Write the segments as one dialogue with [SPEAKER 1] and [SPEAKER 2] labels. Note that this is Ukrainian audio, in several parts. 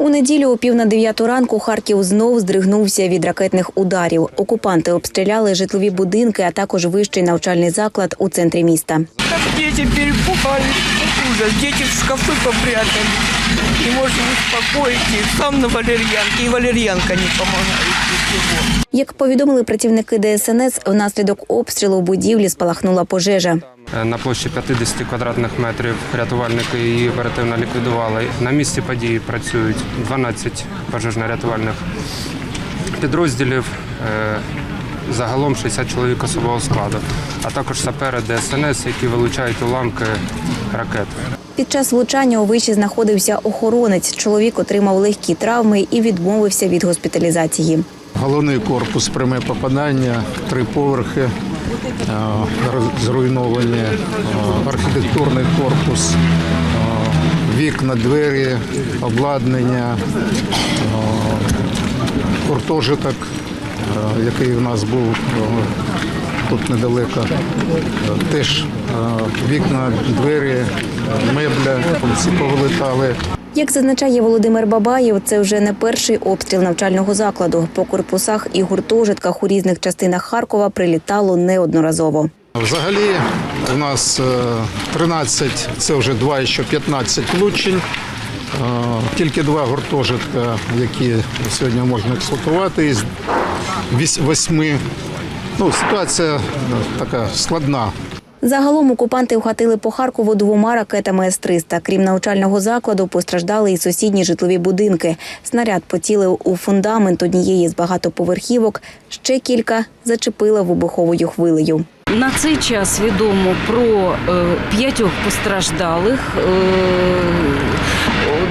[SPEAKER 1] У неділю о пів на дев'яту ранку Харків знов здригнувся від ракетних ударів. Окупанти обстріляли житлові будинки, а також вищий навчальний заклад у центрі міста.
[SPEAKER 2] Діти дети ужас. Дети в шкафы попрятали. Не можем успокоить их. Сам на валерьянке, и валерьянка не помогает ничего.
[SPEAKER 1] Як повідомили працівники ДСНС, внаслідок обстрілу в будівлі спалахнула пожежа.
[SPEAKER 3] Е, На площі 50 квадратних метрів рятувальники її оперативно ліквідували. На місці події працюють 12 пожежно-рятувальних підрозділів. Загалом 60 чоловік особового складу, а також сапери ДСНС, які вилучають уламки ракет.
[SPEAKER 1] Під час влучання у виші знаходився охоронець. Чоловік отримав легкі травми і відмовився від госпіталізації.
[SPEAKER 4] Головний корпус, пряме попадання, три поверхи, е, зруйновані, е, архітектурний корпус, е, вікна, двері, обладнання, гуртожиток, який у нас був е, тут недалеко. Е, Теж е, вікна, двері, е, мебля, всі повилетали.
[SPEAKER 1] Як зазначає Володимир Бабаєв, це вже не перший обстріл навчального закладу. По корпусах і гуртожитках у різних частинах Харкова прилітало неодноразово.
[SPEAKER 4] Взагалі у нас е, 13, це вже два, ще 15 влучень. Е, Тільки два гуртожитка, які сьогодні можна експлуатувати із восьми. Ну, ситуація е, така складна.
[SPEAKER 1] Загалом окупанти вхатили по Харкову двома ракетами С-300. Крім навчального закладу, постраждали і сусідні житлові будинки. Снаряд поцілив у фундамент однієї з багатоповерхівок. Ще кілька зачепила вибуховою хвилею.
[SPEAKER 5] На цей час відомо про е, п'ятьох постраждалих.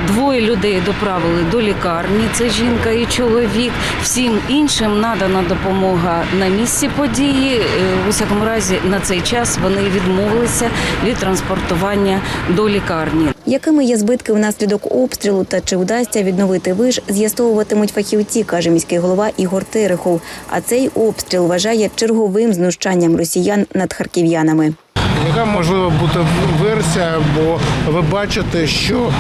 [SPEAKER 5] Двоє людей доправили до лікарні. Це жінка і чоловік. Всім іншим надана допомога на місці події. Е, в усякому разі, на цей час вони відмовилися від транспортування до лікарні.
[SPEAKER 1] Якими є збитки внаслідок обстрілу та чи вдасться відновити виш, з'ясовуватимуть фахівці, каже міський голова Ігор Терехов. А цей обстріл вважає черговим знущанням росіян над харків'янами.
[SPEAKER 6] Яка можливо бути версія, бо ви бачите, що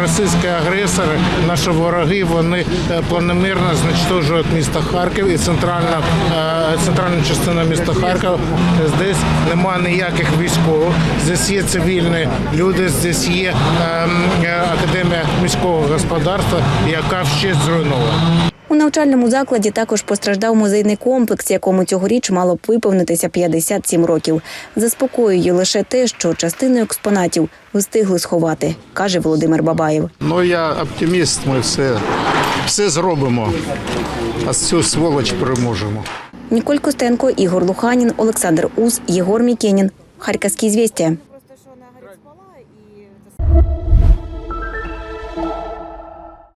[SPEAKER 6] російські агресори, наші вороги, вони е, планомірно знищують місто Харків і центральна, е, центральна частина міста Харків. Здесь немає ніяких військових, здесь є цивільні люди, здесь є е, е, академія міського господарства, яка ще зруйнована.
[SPEAKER 1] У навчальному закладі також постраждав музейний комплекс, якому цьогоріч мало б виповнитися 57 років. Заспокоює лише те, що частину експонатів встигли сховати, каже Володимир Бабаєв.
[SPEAKER 4] Ну я оптиміст, ми все, все зробимо, а цю сволоч переможемо.
[SPEAKER 1] Ніколь Костенко, Ігор Луханін, Олександр Ус, Єгор Мікенін. Харківські звістя.